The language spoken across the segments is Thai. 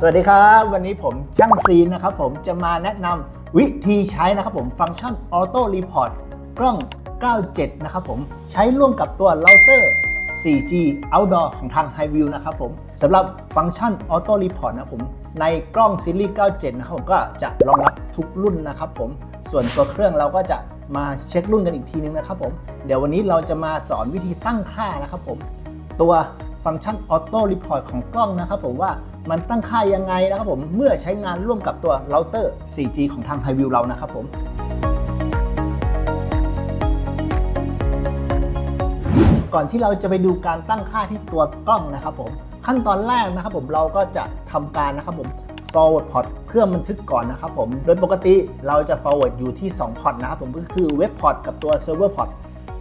สวัสดีครับ วันนี้ผมช่างซีนนะครับผมจะมาแนะนำวิธีใช้นะครับผมฟังก์ชัน Auto Report กล้อง 97 นะครับผมใช้ร่วมกับตัวเราเตอร์ 4G Outdoor ของทาง HiView นะครับผมสำหรับฟังก์ชัน Auto Report นะครับผมในกล้องซีรีส์ 97 นะครับผมก็จะรองรับทุกรุ่นนะครับผมส่วนตัวเครื่องเราก็จะมาเช็ครุ่นกันอีกทีนึงนะครับผมเดี๋ยววันนี้เราจะมาสอนวิธีตั้งค่านะครับผมตัว ฟังก์ชัน Auto Report ของกล้องนะครับผมว่ามันตั้งค่ายังไงนะครับผมเมื่อใช้งานร่วมกับตัวเราเตอร์ 4G ของทาง HiView เรานะครับผมก่อนที่เราจะไปดูการตั้งค่าที่ตัวกล้องนะครับผมขั้นตอนแรกนะครับผมเราก็จะทำการนะครับผม forward port เครื่อบันทึกก่อนนะครับผม โดยปกติเราจะ forward อยู่ที่ 2 port นะครับผมก็คือเว็บ port กับตัว server port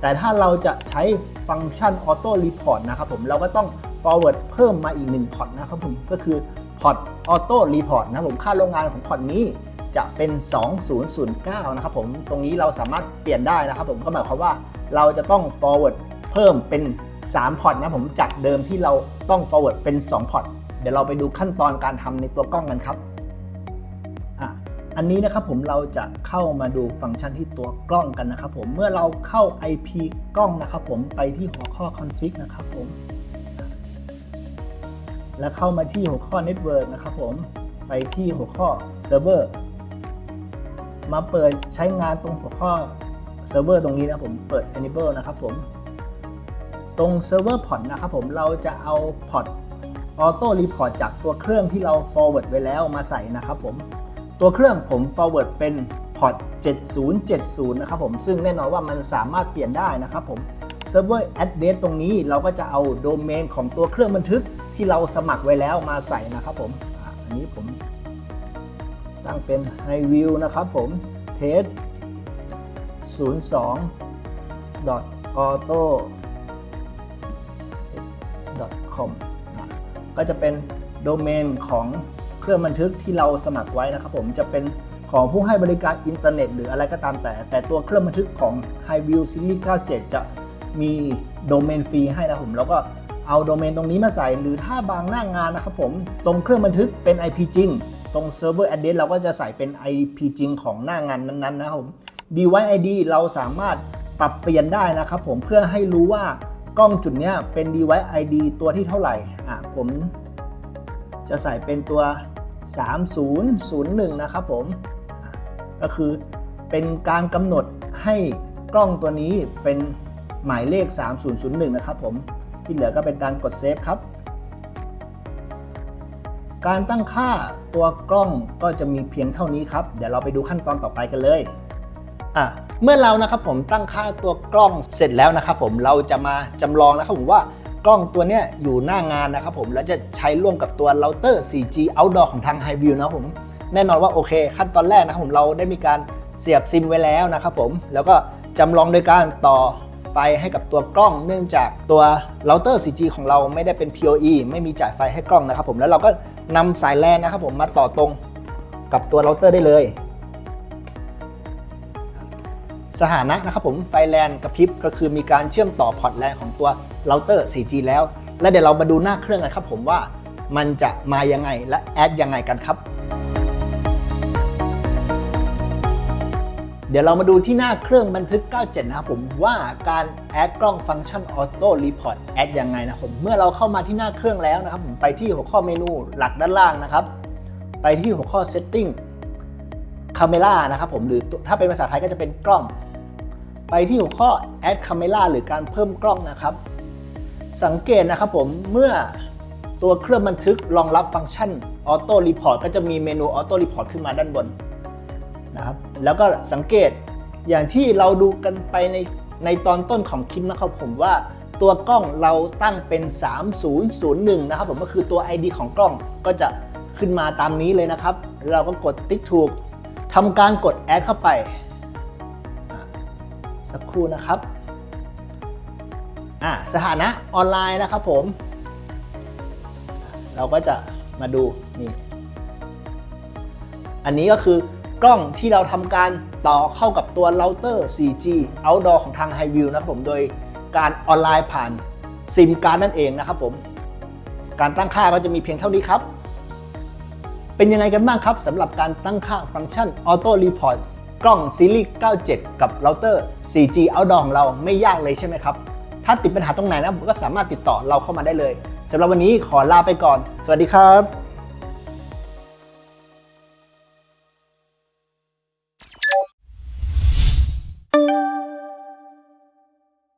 แต่ถ้าเราจะใช้ฟังก์ชัน auto report นะครับผมเราก็ต้อง forward เพิ่มมาอีก1 port นะครับผมก็คือ port auto report นะครับผมค่าโรงงานของ port นี้จะเป็น 2009 นะครับผมตรงนี้เราสามารถเปลี่ยนได้นะครับผมก็หมายความว่าเราจะต้อง forward เพิ่มเป็น 3 พอร์ตนะผมจากเดิมที่เราต้อง forward เป็น 2 พอร์ตเดี๋ยวเราไปดูขั้นตอนการทำในตัวกล้องกันครับ อันนี้นะครับผมเราจะเข้ามาดูฟังก์ชันที่ตัวกล้องกันนะครับผมเมื่อเราเข้า IP กล้องนะครับผมไปที่หัวข้อ config นะครับผม แล้วเข้ามาที่หัวข้อ network นะครับผมไปที่หัวข้อ server มาเปิดใช้งานตรงหัวข้อ server ตรงนี้นะผมเปิด enable นะครับผม ตรง Server Port นะครับผมเราจะเอา Port Auto Report จากตัวเครื่องที่เรา forward ไว้แล้วมาใส่นะครับผม ตัวเครื่องผม forward เป็น Port 7070 นะครับผม ซึ่งแน่นอนว่ามันสามารถเปลี่ยนได้นะครับผม Server Address ตรงนี้เราก็จะเอาโดเมนของตัวเครื่องบันทึกที่เราสมัครไว้แล้วมาใส่นะครับผม อันนี้ผมตั้งเป็น High View นะครับผม test 02 auto com ก็จะเป็นโดเมนของ เครื่องบันทึกที่เราสมัครไว้นะครับผมจะเป็นของผู้ให้บริการอินเทอร์เน็ต หรืออะไรก็ตามแต่ แต่ตัวเครื่องบันทึกของ HiView Series 97 จะมีโดเมนฟรีให้นะผมแล้วก็เอาโดเมนตรงนี้มาใส่ หรือถ้าบางหน้างานนะครับผมตรงเครื่องบันทึกเป็น IP จริง ตรง Server Address เราก็จะใส่เป็น IP จริงของหน้างานนั้นๆนะครับผม Device ID เราสามารถปรับเปลี่ยนได้นะครับผมเพื่อให้รู้ว่ากล้องจุดนี้เป็น device ID ตัวที่เท่าไหร่อะผมจะใส่เป็นตัว 3001 นะครับผม ก็คือเป็นการกำหนดให้กล้องตัวนี้เป็นหมายเลข 3001 นะครับผม ที่เหลือก็เป็นการกดเซฟครับ การตั้งค่าตัวกล้องก็จะมีเพียงเท่านี้ครับ เดี๋ยวเราไปดูขั้นตอนต่อไปกันเลยอะเมื่อเรานะครับผมตั้งค่าตัวกล้องเสร็จแล้วนะครับผมเราจะมาจำลองนะครับผมว่า กล้องตัวเนี้ยอยู่หน้างานนะครับผมแล้วจะใช้ร่วมกับตัวเราเตอร์ 4G Outdoor ของทาง HiView นะครับผมแน่นอนว่าโอเค ขั้นตอนแรกนะครับผมเราได้มีการเสียบซิมไว้แล้วนะครับผมแล้วก็จำลองโดยการต่อไฟให้กับตัวกล้อง เนื่องจากตัวเราเตอร์ 4G ของเราไม่ได้เป็น PoE ไม่มีจ่ายไฟให้กล้องนะครับผมแล้วเราก็นำสายแลนนะครับผมมาต่อตรงกับตัวเราเตอร์ได้เลย สถานะนะครับผมไฟแลนกระพริบก็คือมีการเชื่อมต่อพอร์ตแลนของตัวเราเตอร์ 4G แล้ว และเดี๋ยวเรามาดูหน้าเครื่องกันครับผมว่ามันจะมายังไงและแอดยังไงกันครับ เดี๋ยวเรามาดูที่หน้าเครื่องบันทึก 97 นะครับผมว่าการแอดกล้องฟังก์ชันออโต้รีพอร์ตแอดยังไงนะครับผมเมื่อเราเข้ามาที่หน้าเครื่องแล้วนะครับผมไปที่หัวข้อเมนูหลักด้านล่างนะครับ ไปที่หัวข้อ setting คาเมล่านะครับผมหรือถ้าเป็นภาษาไทยก็จะเป็นกล้อง ไปที่หัวข้อ add camera หรือการเพิ่มกล้องนะครับ สังเกตนะครับผมเมื่อตัวเครื่องบันทึกรองรับฟังก์ชัน Auto Report ก็จะมีเมนู Auto Report ขึ้นมาด้านบนนะครับแล้วก็สังเกตอย่างที่เราดูกันไปในในตอนต้นของคลิปนะครับผมว่าตัวกล้องเราตั้งเป็น 3001 นะครับผมก็คือตัว ID ของกล้องก็จะขึ้นมาตามนี้เลยนะครับ เราก็กดติ๊กถูกทำการกด Add เข้าไป สักครู่นะครับอ่าสถานะออนไลน์นะครับผม เราก็จะมาดูนี่อันนี้ก็คือกล้องที่เราทำการต่อเข้ากับตัวเราเตอร์ 4G Outdoor ของทาง HiView นะครับผมโดยการออนไลน์ผ่านซิมการ์ดนั่นเองนะครับผม การตั้งค่าก็จะมีเพียงเท่านี้ครับ เป็นยังไงกันบ้างครับสำหรับการตั้งค่าฟังก์ชัน Auto Report กล้องซีรีส์ 97 กับเราเตอร์ 4G Outdoor ของเราไม่ยากเลยใช่ไหมครับ ถ้าติดปัญหาตรงไหนนะก็สามารถติดต่อเราเข้ามาได้เลยสำหรับวันนี้ขอลาไปก่อน สวัสดีครับ